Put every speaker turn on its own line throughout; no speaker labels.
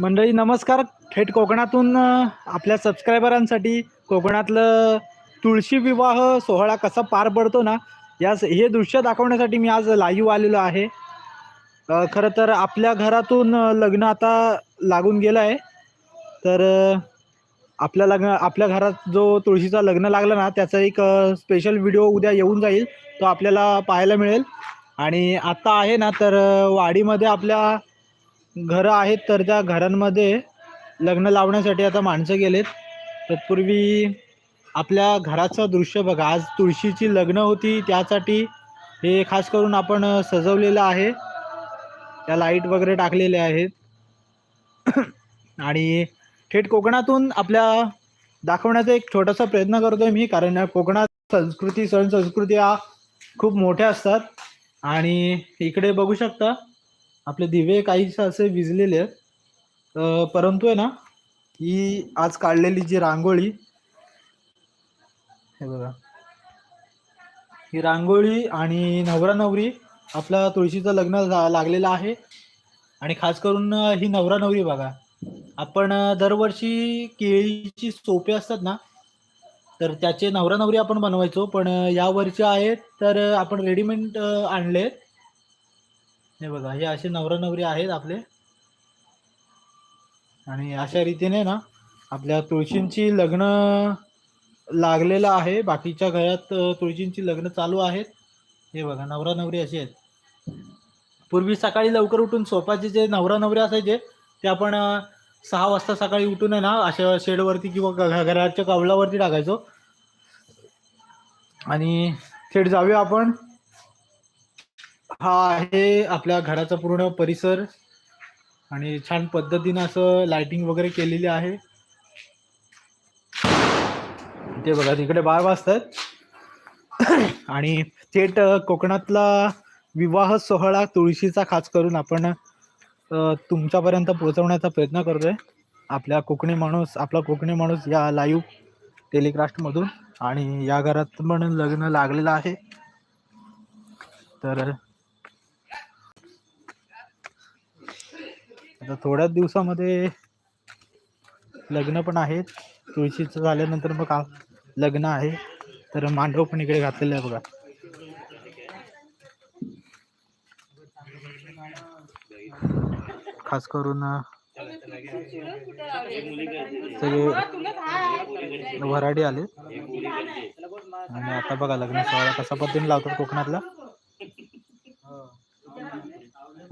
मंडळी नमस्कार. थेट कोकणातून आपल्या सबस्क्रायबरांसाठी कोकणातलं तुळशी विवाह सोहळा कसा पार पडतो ना या हे दृश्य दाखवण्यासाठी मी आज लाईव्ह आलेलो आहे. खरं तर आपल्या घरातून लग्न आता लागून गेलं आहे. तर आपल्या लग्न आपल्या घरात जो तुळशीचा लग्न लागला ना त्याचा एक स्पेशल व्हिडिओ उद्या येऊन जाईल तो आपल्याला पाहायला मिळेल. आणि आत्ता आहे ना तर वाडीमध्ये आपल्या घरं आहेत तर त्या घरांमध्ये लग्न लावण्यासाठी आता माणसं गेलेत. तत्पूर्वी आपल्या घराचं दृश्य बघा. आज तुळशीची लग्न होती. त्यासाठी हे खास करून आपण सजवलेलं आहे. त्या लाइट वगैरे टाकलेल्या आहेत. आणि थेट कोकणातून आपल्या दाखवण्याचा एक छोटासा प्रयत्न करतोय मी कारण कोकणात संस्कृती सण संस्कृती हा खूप मोठ्या असतात. आणि इकडे बघू शकता आपले दिवे काहीसे असे विजलेले आहेत. परंतु आहे ना ही आज काढलेली जी रांगोळी हे बघा. ही रांगोळी आणि नवरा नवरी आपला तुळशीचं लग्न लागलेलं आहे. आणि खास करून ही नवरा नवरी बघा. आपण दरवर्षी केळीची सोपे असतात ना तर त्याचे नवरा नवरी आपण बनवायचो. पण या वर्षी आहेत तर आपण रेडीमेड आणले हे बघा हे असे नवरा नवरी आहेत आपले. आणि अशा रीतीने ना आपल्या तुळशींची लग्न लागलेलं आहे. बाकीच्या घरात तुळशींची लग्न चालू आहेत. हे बघा नवरा नवरी असे आहेत. पूर्वी सकाळी लवकर उठून सोपाचे जे नवरा नवरी असायचे ते आपण सहा वाजता सकाळी उठून आहे ना अशा शेडवरती किंवा घराच्या कवलावरती टाकायचो. आणि थेट जाऊया आपण. हा आहे आपल्या घराचा पूर्ण परिसर आणि छान पद्धतीनं असं लाइटिंग वगैरे केलेली आहे. ते बघा तिकडे बाळ वाजतात आणि थेट कोकणातला विवाह सोहळा तुळशीचा खास करून आपण तुमच्यापर्यंत पोहोचवण्याचा प्रयत्न करतोय. आपल्या कोकणी माणूस आपला कोकणी माणूस या लाईव्ह टेलिकास्टमधून आणि या घरात पण लग्न लागलेलं आहे. तर आता थोड्याच दिवसामध्ये लग्न पण आहेत. तुळशीचं झाल्यानंतर मग लग्न आहे. तर मांडव पण इकडे घातलेलं आहे बघा. खास करून सगळे वराडी आले आणि आता बघा लग्न सोहळा कसा पद्धतीने लावतात कोकणातला.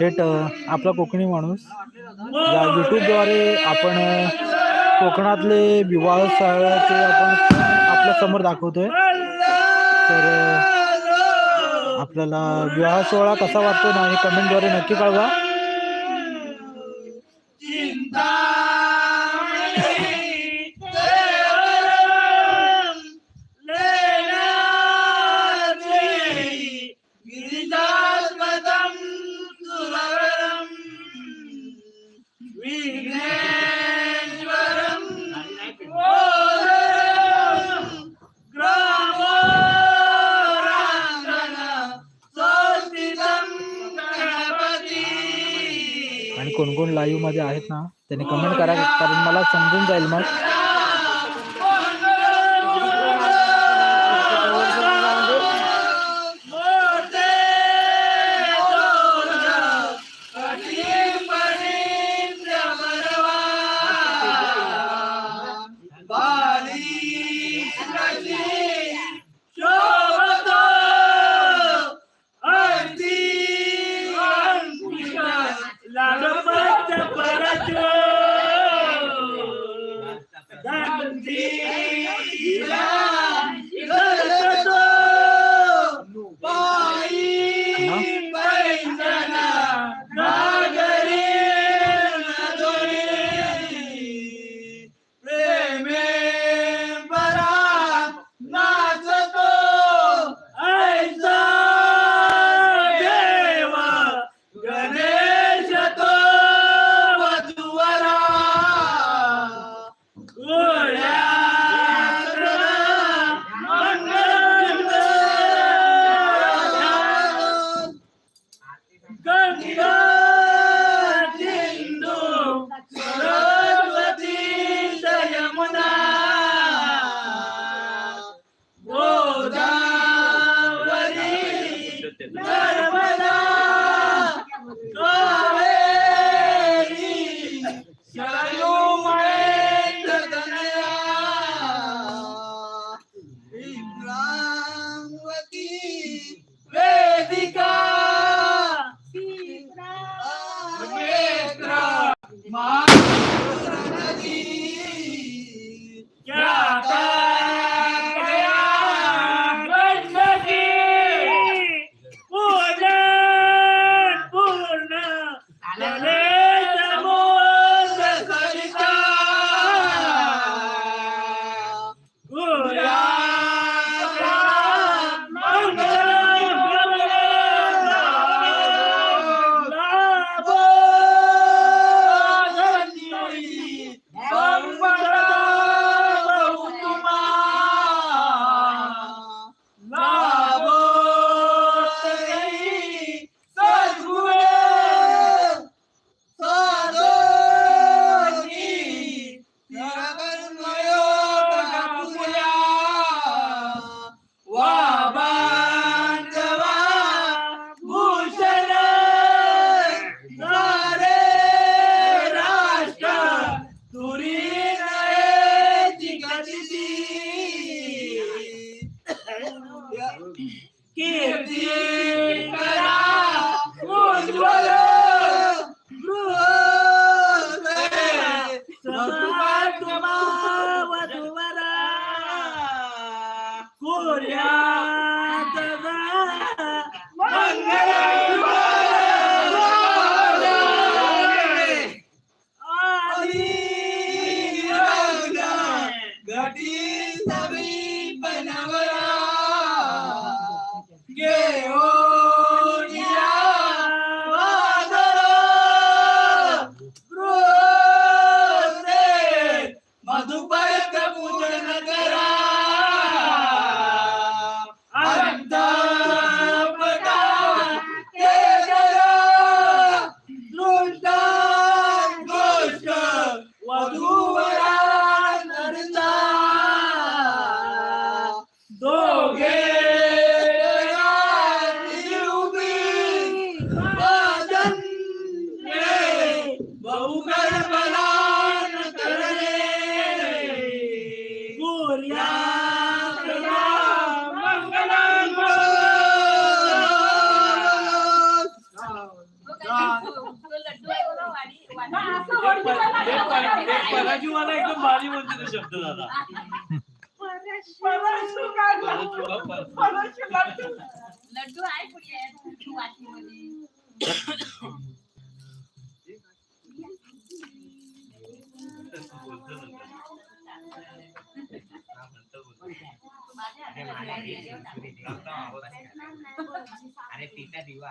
थेट आपला कोकणी माणूस. या युट्यूबद्वारे आपण कोकणातले विवाह सोहळ्याचे आपण आपल्यासमोर दाखवतोय. तर आपल्याला विवाह सोहळा कसा वाटतो ना हे कमेंटद्वारे नक्की कळवा. मध्ये आहेत ना त्यांनी कमेंट करा कारण मला समजून जाईल मग.
Yeah.
पराजीवाला एकदम भारी बोलते तो शब्द दादा.
लड्डू आहे
अरे तिचा दिवा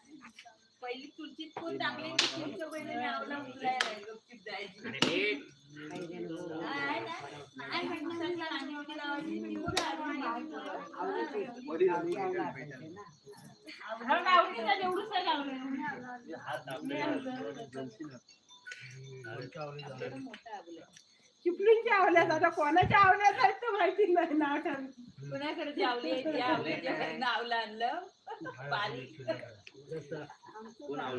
पहिली तुळशीत कोण टाकली चिंच उचलायला गपचीप जायची. वगैरे लावायची, निवड
चिपळूणच्या आवल्यात. आता कोणाच्या आवल्यात आहेत तर माहिती नाही. नाव ठरलं.
कुणाकडे आवली आवलं आणलं. पाणी
कोण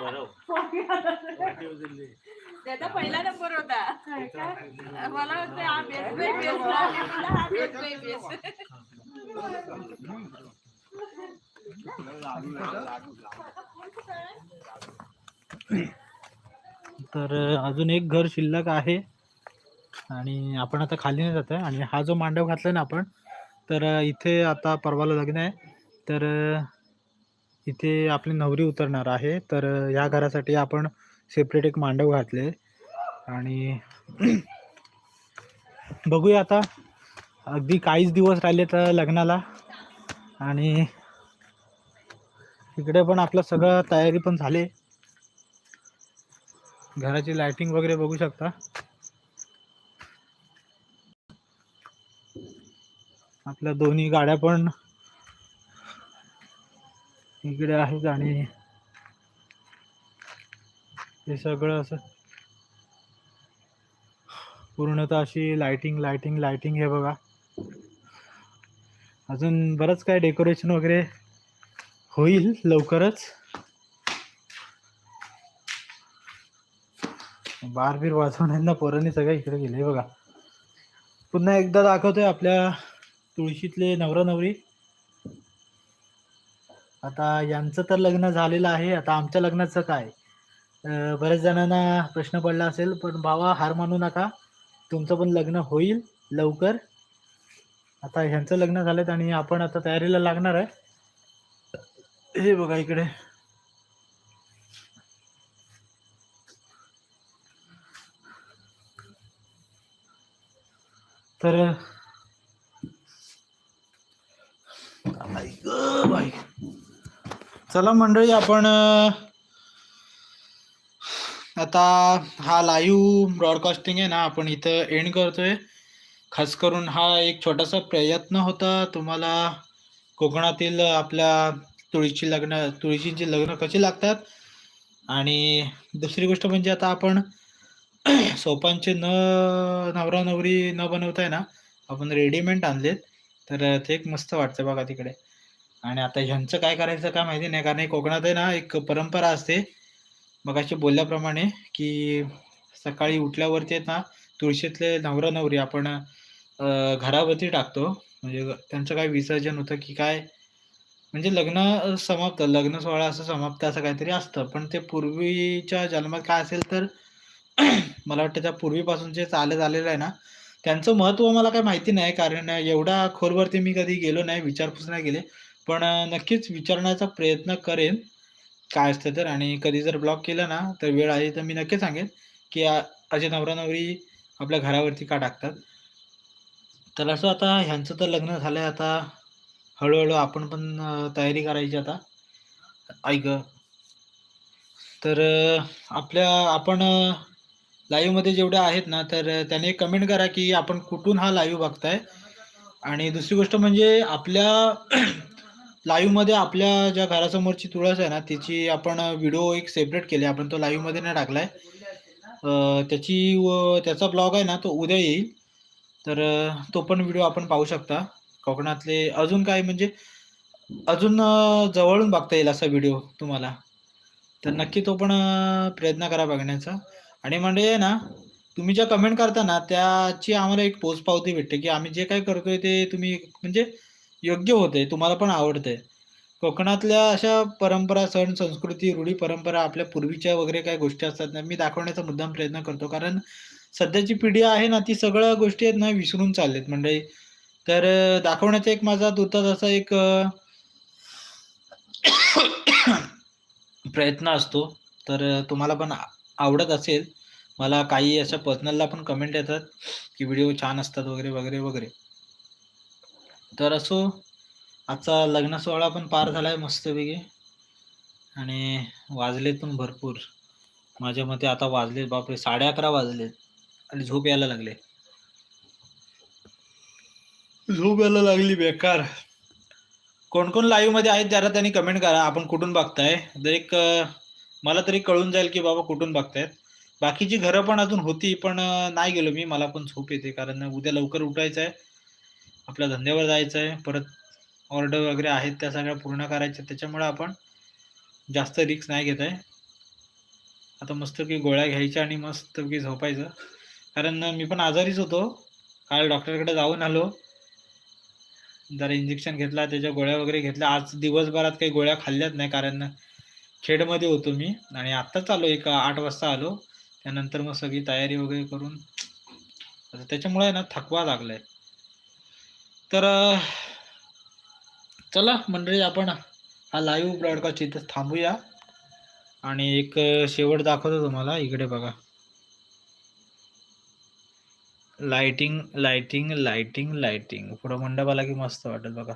बरं
त्याचा पहिला नंबर होता. मला वाटतं हा बाय हा बाय
तर अजून एक घर शिल्लक आहे. आणि आपण आता खाली नाही जात आहे आणि हा जो मांडव घातला ना आपण तर इथे आता परवाला लग्न आहे. तर इथे आपली नवरी उतरणार आहे. तर ह्या घरासाठी आपण सेपरेट एक मांडव घातले. आणि बघूया आता. अगदी काहीच दिवस राहिले तर लग्नाला. आणि इकडे पण आपलं सगळं तयारी पण झाली. घराची लाइटिंग वगैरे बघू शकता. आपल्या दोन्ही गाड्या पण इकडे आहेत आणि हे सगळं असं पूर्णतः अशी लाइटिंग लाइटिंग लाइटिंग हे बघा. अजून बरंच काय डेकोरेशन वगैरे होईल लवकरच. बारबीर वाजवण्यांना पोरांनी सगळं इकडे गेले. बघा. पुन्हा एकदा दाखवतोय आपल्या तुळशीतले नवरा नवरी. आता यांचं तर लग्न झालेलं आहे. आता आमच्या लग्नाचं काय? बऱ्याच जणांना प्रश्न पडला असेल पण भावा हार मानू नका. तुमचं पण लग्न होईल लवकर. आता ह्यांचं लग्न झालेत आणि आपण आता तयारीला लागणार आहे. हे बघा इकडे. तर बाई. चला मंडळी आपण आता हा लाईव्ह ब्रॉडकास्टिंग आहे ना आपण इथं एंड करतोय खास करून हा एक छोटासा प्रयत्न होता तुम्हाला कोकणातील आपल्या तुळशीची लग्न तुळशीची लग्न कशी लागतात आणि दुसरी गोष्ट म्हणजे आता आपण सोपांचे न नवरा नवरी न बनवताय ना आपण रेडीमेड आणलेत. तर ते एक मस्त वाटतं बघा तिकडे. आणि आता ह्यांचं काय करायचं काय माहिती नाही कारण कोकणात आहे ना एक परंपरा असते. मगाशी बोलल्याप्रमाणे की सकाळी उठल्यावरती आहेत ना तुळशीतले नवरा नवरी आपण घरावरती टाकतो. म्हणजे त्यांचं काय विसर्जन होतं की काय? म्हणजे लग्न समाप्त लग्न सोहळा असं समाप्त असं काहीतरी असतं. पण ते पूर्वीच्या जन्मात काय असेल तर मला वाटतं त्या पूर्वीपासून जे चालत आलेलं आहे ना त्यांचं महत्त्व मला काय माहिती नाही कारण एवढा खोलवरती मी कधी गेलो नाही विचारपूस नाही केले. पण नक्कीच विचारण्याचा प्रयत्न करेन. काय असतं तर आणि कधी जर ब्लॉक केलं ना तर वेळ आली तर मी नक्की सांगेन की असे नवरा नवरी आपल्या घरावरती का टाकतात. तर असं आता ह्यांचं तर लग्न झालंय आता. हळूहळू आपण पण तयारी करायची आता. ऐक. तर आपल्या आपण लाईव्हमध्ये जेवढे आहेत ना तर त्याने कमेंट करा की आपण कुठून हा लाईव्ह बघताय. आणि दुसरी गोष्ट म्हणजे आपल्या लाईव्हमध्ये आपल्या ज्या घरासमोरची तुळस आहे ना तिची आपण व्हिडिओ एक सेपरेट केली. आपण तो लाईव्हमध्ये नाही टाकलाय. त्याची व त्याचा ब्लॉग आहे ना तो उद्या येईल. तर तो पण व्हिडिओ आपण पाहू शकता. कोकणातले अजून काय म्हणजे अजून जवळून बघता येईल असा व्हिडिओ तुम्हाला. तर नक्की तो पण प्रयत्न करा बघण्याचा. आणि म्हणजे ना तुम्ही ज्या कमेंट करता ना त्याची आम्हाला एक पोच पावती भेटते की आम्ही जे काय करतोय ते तुम्ही म्हणजे योग्य होते तुम्हाला पण आवडते कोकणातल्या अशा परंपरा सण संस्कृती रूढी परंपरा आपल्या पूर्वीच्या वगैरे काही गोष्टी असतात ना मी दाखवण्याचा मुद्दाम प्रयत्न करतो. कारण सध्याची पिढी आहे ना ती सगळ्या गोष्टी आहेत ना विसरून चाललेत म्हणजे तर दाखवण्याचा एक माझा तुर्तास असा एक प्रयत्न असतो. तर तुम्हाला पण आवडत असेल मला काही अशा पर्सनलला पण कमेंट येतात की व्हिडिओ छान असतात वगैरे वगैरे वगैरे. तर असो आजचा लग्न सोहळा पण पार झाला आहे मस्तपैकी. आणि वाजलेत पण भरपूर. माझ्या मते आता वाजलेत बापरे साडे अकरा वाजलेत. आणि झोप यायला लागले. झोप यायला लागली बेकार. कोण कोण लाईव्हमध्ये आहेत जरा त्यांनी कमेंट करा. आपण कुठून बघताय? जर एक मला तरी कळून जाईल की बाबा कुठून बघतायत. बाकीची घरं पण अजून होती पण नाही गेलो मी. मला पण झोप येते कारण उद्या लवकर उठायचं आहे आपल्या धंद्यावर जायचं आहे परत ऑर्डर वगैरे आहेत त्या सगळ्या पूर्ण करायच्या. त्याच्यामुळे आपण जास्त रिक्स नाही घेत आहे आता मस्तपैकी गोळ्या घ्यायच्या आणि मस्तपैकी झोपायचं. कारण मी पण आजारीच होतो. काल डॉक्टरकडे जाऊन आलो. जरा इंजेक्शन घेतला त्याच्या गोळ्या वगैरे घेतल्या. आज दिवसभरात काही गोळ्या खाल्ल्याच नाही कारण खेडमध्ये होतो मी. आणि आत्ताच आलो एक आठ वाजता आलो. त्यानंतर मग सगळी तयारी वगैरे करून. त्याच्यामुळे आहे ना थकवा लागलाय. तर चला मंडळी आपण हा लाईव्ह ब्रॉडकास्ट इथं थांबूया. आणि एक शेवट दाखवतो तुम्हाला. इकडे बघा. लाइटिंग लाइटिंग लाइटिंग लाइटिंग पुढं मंडप आला की मस्त वाटत बघा.